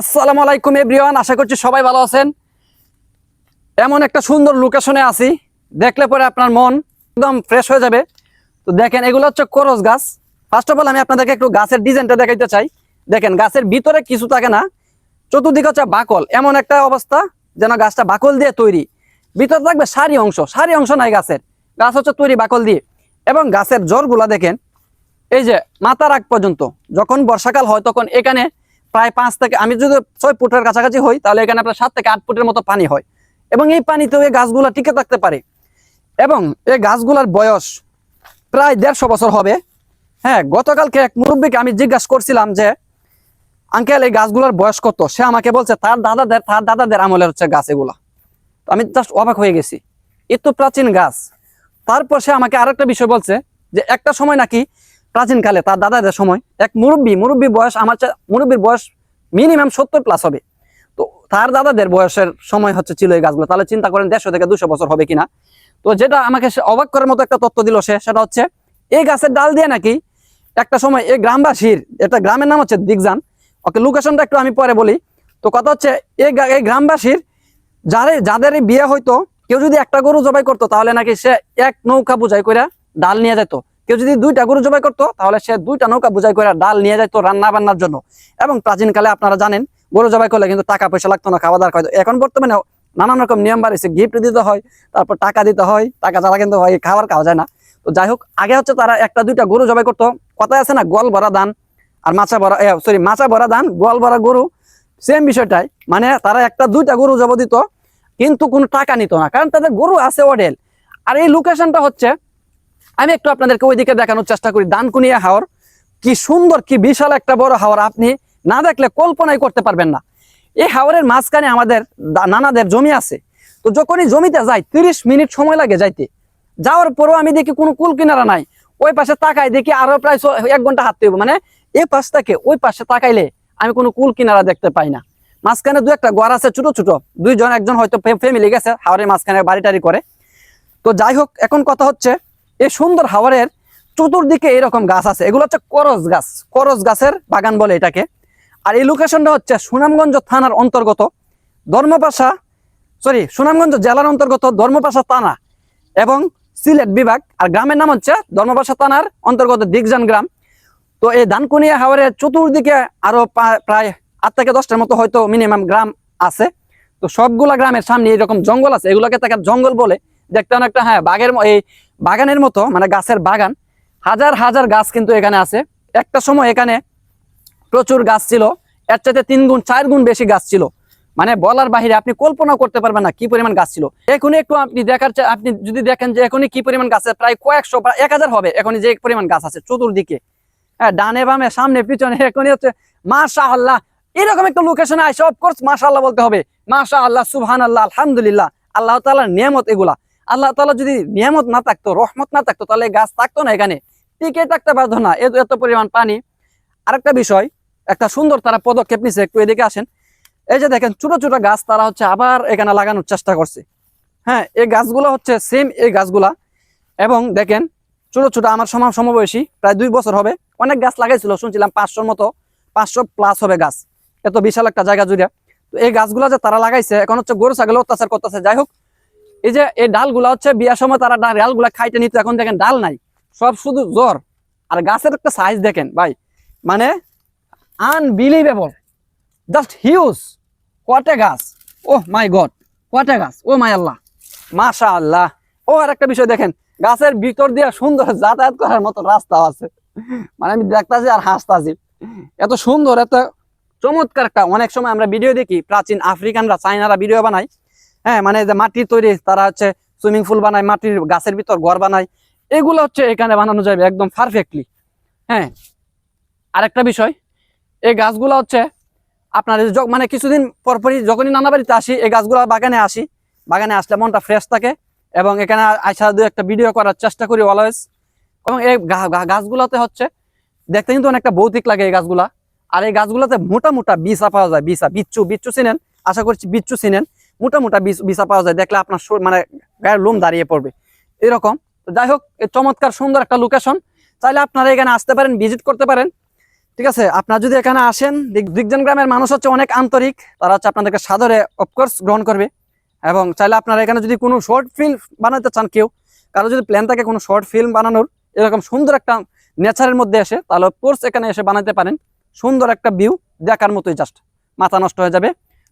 আসসালামু আলাইকুম, এভরিওয়ান। আশা করছি সবাই ভালো আছেন। এমন একটা সুন্দর লোকেশনে আছি। দেখলে পরে আপনার মন একদম ফ্রেশ হয়ে যাবে। তো দেখেন, এগুলো হচ্ছে করস গাছ। ফার্স্ট অফ অল আমি আপনাদেরকে একটু গাছের ডিজাইনটা দেখাইতে চাই। দেখেন, গাছের ভিতরে কিছু থাকে না। চতুর্দিকে হচ্ছে বাকল। এমন একটা অবস্থা যেন গাছটা বাকল দিয়ে তৈরি। ভিতরে থাকবে সারি অংশ। সারি অংশ নাই গাছের। গাছ হচ্ছে তৈরি বাকল দিয়ে। এবং গাছের জড়গুলা দেখেন, এই যে মাথার আগ পর্যন্ত। যখন বর্ষাকাল হয়, তখন এখানে প্রায় পাঁচ থেকে, আমি যদি ছয় ফুটের কাছাকাছি হই, তাহলে এখানে আপনার সাত থেকে আট ফুটের মতো পানি হয়। এবং এই পানিতেও এই গাছগুলো টিকে থাকতে পারে। এবং এই গাছগুলার বয়স প্রায় দেড়শো বছর হবে। হ্যাঁ গতকালকে এক মুরব্বীকে আমি জিজ্ঞাসা করছিলাম যে, আঙ্কেল, এই গাছগুলোর বয়স কত? সে আমাকে বলছে, তার দাদাদের তার দাদাদের আমলের হচ্ছে গাছ এগুলা। তো আমি জাস্ট অবাক হয়ে গেছি। এত প্রাচীন গাছ। তারপর সে আমাকে আরেকটা বিষয় বলছে যে, একটা সময় নাকি প্রাচীনকালে তার দাদাদের সময় এক মুরব্বী মুরব্বী বয়স আমার মুরব্বীর বয়স মিনিমাম সত্তর প্লাস হবে। তো তার দাদাদের বয়সের সময় হচ্ছে ছিল এই গাছগুলো। তাহলে চিন্তা করেন দেড়শো থেকে দুশো বছর হবে কিনা। তো যেটা আমাকে অবাক করার মতো একটা তথ্য দিল সে, সেটা হচ্ছে এই গাছের ডাল দিয়ে নাকি একটা সময় এই গ্রামবাসীর, এটা গ্রামের নাম হচ্ছে দিগজান। ওকে লোকেশনটা একটু আমি পরে বলি। তো কথা হচ্ছে এই এই গ্রামবাসীর যারে যাদের বিয়ে হইতো, কেউ যদি একটা গরু জবাই করতো, তাহলে নাকি সে এক নৌকা বুঝাই করে ডাল নিয়ে যেত। কেউ যদি দুইটা গরু জবাই করতো, তাহলে সে দুইটা নৌকা বুঝাই করে ডাল নিয়ে যেত রান্না বান্নার জন্য। এবং প্রাচীনকালে আপনারা জানেন, গরু জবাই করলে কিন্তু টাকা পয়সা লাগতো না, খাওয়া দাওয়া এখন বর্তমানে নানান রকম নিয়ম বাড়িছে গিফট দিতে হয়, তারপর টাকা দিতে হয়, টাকা ছাড়া কিন্তু হয়, খাবার খাওয়া যায় না। তো যাই হোক, আগে হচ্ছে তারা একটা দুইটা গরু জবাই করতো। কথায় আছে না গল ভরা দান আর মাছা ভরা সরি মাছা ভরা দান গোয়াল ভরা গরু সেম বিষয়টাই। মানে তারা একটা দুইটা গরু জব দিত, কিন্তু কোনো টাকা নিত না। কারণ তাদের গরু আছে অডেল আর এই লোকেশনটা হচ্ছে আমি একটু আপনাদেরকে ওইদিকে দেখানোর চেষ্টা করি। দানকুনিয়া হাওর। কি সুন্দর, কি বিশাল একটা বড় হাওর। আপনি না দেখলে কল্পনাই করতে পারবেন না। এই হাওরের মাঝখানে আমাদের নানাদের জমি আছে। তো যখনই জমিতে যাই, তিরিশ মিনিট সময় লাগে যাইতে। যাওয়ার পরেও আমি দেখি কোনো কুল কিনারা নাই। ওই পাশে তাকাই দেখি আরও প্রায় এক ঘণ্টা হাঁটতে হবে মানে এই পাশ থেকে ওই পাশে তাকাইলে আমি কোনো কুল কিনারা দেখতে পাই না। মাঝখানে দু একটা ঘর আছে, ছোট ছোট। দুইজন, একজন হয়তো ফ্যামিলি গেছে, হাওরের মাঝখানে বাড়ি টাড়ি করে। তো যাই হোক, এখন কথা হচ্ছে এই সুন্দর হাওয়ারের চতুর্দিকে এরকম গাছ আছে। এগুলো হচ্ছে করস গাছ। করস গাছের বাগান বলে এটাকে। আর এই লোকেশনটা হচ্ছে সুনামগঞ্জ থানার অন্তর্গত। ধর্মপাশা সরি সুনামগঞ্জ জেলার অন্তর্গত ধর্মপাশা থানা এবং সিলেট বিভাগ। আর গ্রামের নাম হচ্ছে ধর্মপাশা থানার অন্তর্গত দিগজান গ্রাম। তো এই ধানকুনিয়া হাওয়ারের চতুর্দিকে আরও প্রায় আট থেকে দশটার মতো হয়তো মিনিমাম গ্রাম আছে। তো সবগুলা গ্রামের সামনে এরকম জঙ্গল আছে। এগুলোকে তাকে জঙ্গল বলে। দেখতে অনেকটা হ্যাঁ বাঘের এই বাগানের মতো মানে গাছের বাগান। হাজার হাজার গাছ কিন্তু এখানে আছে। একটা সময় এখানে প্রচুর গাছ ছিল। এর চাইতে তিন গুণ, চার গুণ বেশি গাছ ছিল। মানে বলার বাহিরে আপনি কল্পনা করতে পারবেন না কি পরিমাণ গাছ ছিল। এখনই একটু আপনি দেখার আপনি যদি দেখেন যে এখনই কি পরিমাণ গাছ আছে প্রায় কয়েকশো প্রায় এক হাজার হবে, এখনই যে পরিমাণ গাছ আছে চতুর্দিকে। হ্যাঁ ডানে বামে, সামনে, পিছনে, এখনই হচ্ছে মাশা আল্লাহ এরকম একটা লোকেশনে আসে অফকোর্স মাশা আল্লাহ বলতে হবে। মাশা আল্লাহ সুবহান আল্লাহ আলহামদুলিল্লাহ। আল্লাহ তালার নিয়ামত এগুলা। আল্লাহ তালা যদি নিয়ামত না থাকতো, রহমত না থাকতো, তাহলে গাছ থাকতো না এখানে। টিকে থাকতে পারতো না। এত এত পরিমাণ পানি। আরেকটা বিষয়, একটা সুন্দর তারা পদক্ষেপ নিছে, একটু এদিকে আসেন। এই যে দেখেন, ছোট ছোট গাছ তারা হচ্ছে আবার এখানে লাগানোর চেষ্টা করছে। হ্যাঁ এই গাছগুলো হচ্ছে সেম এই গাছগুলা। এবং দেখেন, ছোট ছোট আমার সমান সমবয়সী, প্রায় দুই বছর হবে, অনেক গাছ লাগাইছিল, শুনছিলাম পাঁচশোর মতো, পাঁচশো প্লাস হবে গাছ। এত বিশাল একটা জায়গা জুড়ে। তো এই গাছগুলো যে তারা লাগাইছে, এখন হচ্ছে গরু ছাগল অত্যাচার করতেছে। যাই হোক এই যে এই ডালগুলা হচ্ছে বিয়ার সময় তারা ডালগুলা খাইতে নিত, এখন দেখেন ডাল নাই। সব শুধু জ্বর। আর গাছের একটা সাইজ দেখেন, ভাই। মানে আনবিলিভেবল জাস্ট হিউজ কটে গাছ? ও মাই গড কটে গাছ? ও মাই আল্লাহ মাশা আল্লাহ ও, আর একটা বিষয় দেখেন, গাছের ভিতর দিয়ে সুন্দর যাতায়াত করার মতো রাস্তা আছে। মানে আমি দেখতাছি আর হাসতাছি। এত সুন্দর, এত চমৎকার একটা অনেক সময় আমরা ভিডিও দেখি, প্রাচীন আফ্রিকানরা চাইনারা ভিডিও বানায়। হ্যাঁ মানে যে মাটির তৈরি, তারা হচ্ছে সুইমিং পুল বানায়, মাটির গাছের ভিতর ঘর বানায়, এগুলো হচ্ছে এখানে বানানো যাবে একদম পারফেক্টলি হ্যাঁ আরেকটা বিষয়, এই গাছগুলো হচ্ছে আপনার মানে কিছুদিন পরপরই যখনই নানা বাড়িতে আসি, এই গাছগুলো বাগানে আসি, বাগানে আসলে মনটা ফ্রেশ থাকে এবং এখানে আসা দু একটা ভিডিও করার চেষ্টা করি অলওয়েজ এবং এই গাছগুলোতে হচ্ছে দেখতে কিন্তু অনেকটা ভৌতিক লাগে এই গাছগুলা। আর এই গাছগুলোতে মোটা মোটা বিছা পাওয়া যায় বিছা বিচ্ছু বিচ্ছু চিনেন আশা করছি বিচ্ছু চিনেন মোটা মোটা বিছা পাওয়া যায়। দেখলে আপনার মানে গায়ের লোম দাঁড়িয়ে পড়বে। এরকম। তো যাই হোক চমৎকার, সুন্দর একটা লোকেশন চাইলে আপনারা এখানে আসতে পারেন ভিজিট করতে পারেন। ঠিক আছে? আপনারা যদি এখানে আসেন দিগ- দিগজন গ্রামের মানুষ হচ্ছে অনেক আন্তরিক। তারা হচ্ছে আপনাদেরকে সাদরে অফকোর্স গ্রহণ করবে। এবং চাইলে আপনারা এখানে যদি কোনো শর্ট ফিল্ম বানাতে চান কেউ, কারও যদি প্ল্যান থাকে কোনো শর্ট ফিল্ম বানানোর, এরকম সুন্দর একটা নেচারের মধ্যে এসে, তাহলে অফকোর্স এখানে এসে বানাতে পারেন। সুন্দর একটা ভিউ দেখার মতোই জাস্ট মাথা নষ্ট হয়ে যাবে।